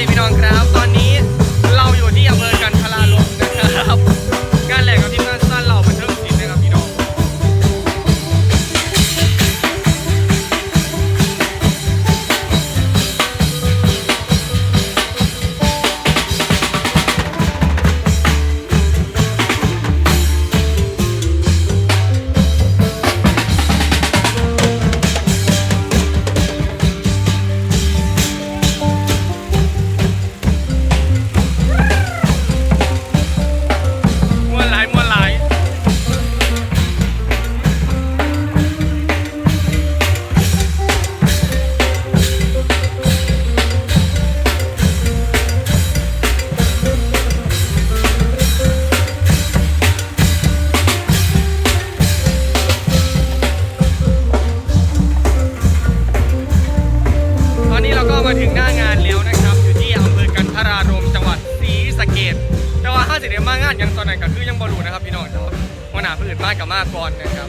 ดีพี่น้อ มาถึงหน้างานแล้วนะครับ อยู่ที่อำเภอกันทรารมจังหวัดศรีสะเกดแต่ว่าห้าสิบเอ็มมางานยังตอนไหนก็คือยังบอลูนะครับพี่น้องแต่ว่าหัวหน้าผู้อื่นมากกับมากก่อนนะครับ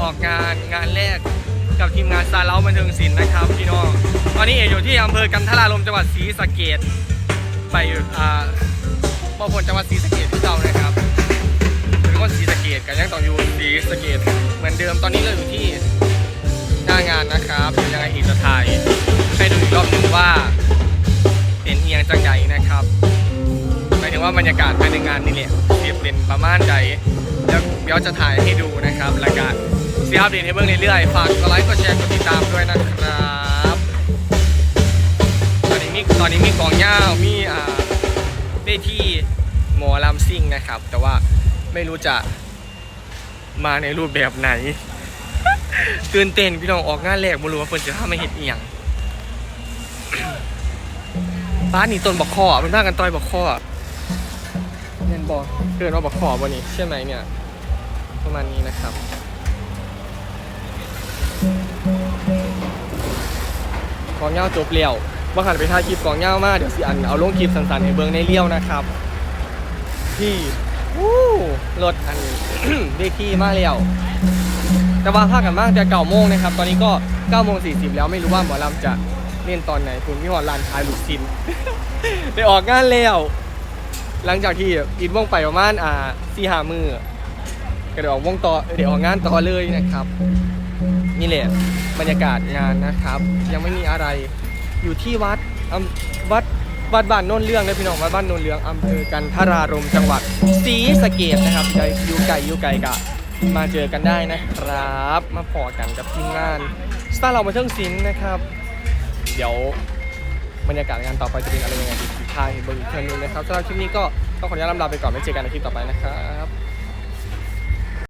ออกงานงานแรกกับทีมงานซาเล้าบันเทิงศิลป์นะครับพี่น้อง ตอนนี้เอกอยู่ที่อำเภอกันทรารมจังหวัดศรีสะเกดไปอยู่อ่าบอพลจังหวัดศรีสะเกดที่เจ้านะครับเป็นคนศรีสะเกดกันยังต้องอยู่ศรีสะเกดเหมือนเดิมตอนนี้เราอยู่ที่หน้างานนะครับ ว่าเป็นเอียงจังใหญ่นะครับหมายถึงว่าบรรยากาศภายในงานนี่แหละเรียบเป็นประมาณใดแล้วเดี๋ยวจะถ่ายให้ดูนะครับรายการเสียอัปเดตให้เบิ่งเรื่อยๆฝากกดไลค์กดแชร์กดติดตามด้วยนะครับตอนนี้มีตอนนี้มีกองย่าวมีอ่าเวทีหมอลำซิ่งนะครับ แต่ว่าไม่รู้จะมาในรูปแบบไหนตื่นเต้นพี่น้องออกงานแรกบ่รู้ว่าเพิ่นจะทำมาเฮ็ดอียง บ้านนี่ต้นบักคอมันพากันต่อยบักคอเห็นบ่เกิดว่าบักคอบ่นี่ใช่ไหมเนี่ย ประมาณนี้นะครับกองเหย้าจบเลี้ยวบ่หันไปถ่ายคลิปกองเหย้ามากเดี๋ยวสิอันเอาลงคลิปสั้นๆให้เบิ่งในเลี้ยวนะครับ ที่วู้รถอันเวทีมาแล้วแต่ว่าภาคกันมากจะเก่าโมงนะครับ ตอนนี้ก็9โมง40 แล้วไม่รู้ว่าหมอลำจะ เล่นตอนไหนคุณพี่หอดลานทายหลุดซินได้ออกงานแล้วหลังจากที่อินวงไปประมาณอ่าสี่หามือก็เดี๋ยวออกวงต่อเดี๋ยวออกงานต่อเลยนะครับ นี่แหละบรรยากาศงานนะครับ ยังไม่มีอะไรอยู่ที่วัดวัดวัดบ้านโนนเรื่องนะพี่น้องวัดบ้านโนนเรื่องอำเภอกันทรารมจังหวัดศรีสะเกดนะครับใครอยู่ไกลอยู่ไกลกะ มาเจอกันได้นะครับ มาพอกันกับทีมงานสตาร์เรามาเทิงศิลป์นะครับ เดี๋ยวบรรยากาศงานต่อไปจะเป็นอะไรยังไงอีกทางเบอร์อีกเทอนึงนะครับสำหรับคลิปนี้ก็ต้องขออนุญาตลำลาไปก่อนไว้เจอกันในคลิปต่อไปนะครับ